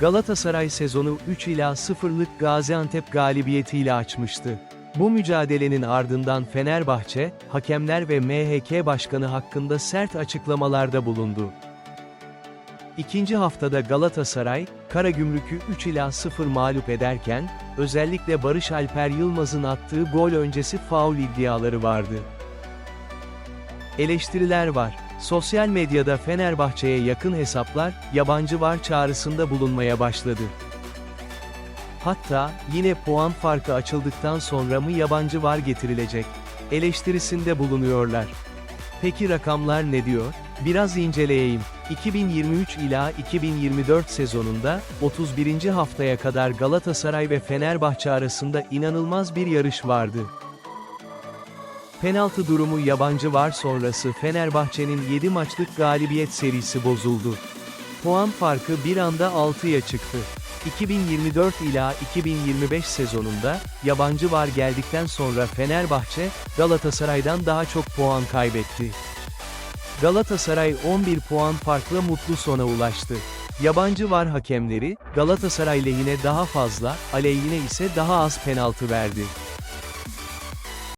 Galatasaray sezonu 3 ila 0'lık Gaziantep galibiyetiyle açmıştı. Bu mücadelenin ardından Fenerbahçe, hakemler ve MHK başkanı hakkında sert açıklamalarda bulundu. İkinci haftada Galatasaray, Karagümrük'ü 3 ila 0 mağlup ederken, özellikle Barış Alper Yılmaz'ın attığı gol öncesi faul iddiaları vardı. Eleştiriler var. Sosyal medyada Fenerbahçe'ye yakın hesaplar, yabancı var çağrısında bulunmaya başladı. Hatta, yine puan farkı açıldıktan sonra mı yabancı var getirilecek? Eleştirisinde bulunuyorlar. Peki rakamlar ne diyor? Biraz inceleyeyim. 2023 ila 2024 sezonunda, 31. haftaya kadar Galatasaray ve Fenerbahçe arasında inanılmaz bir yarış vardı. Penaltı durumu yabancı var sonrası Fenerbahçe'nin 7 maçlık galibiyet serisi bozuldu. Puan farkı bir anda 6'ya çıktı. 2024 ila 2025 sezonunda, yabancı var geldikten sonra Fenerbahçe, Galatasaray'dan daha çok puan kaybetti. Galatasaray 11 puan farkla mutlu sona ulaştı. Yabancı var hakemleri, Galatasaray lehine daha fazla, aleyhine ise daha az penaltı verdi.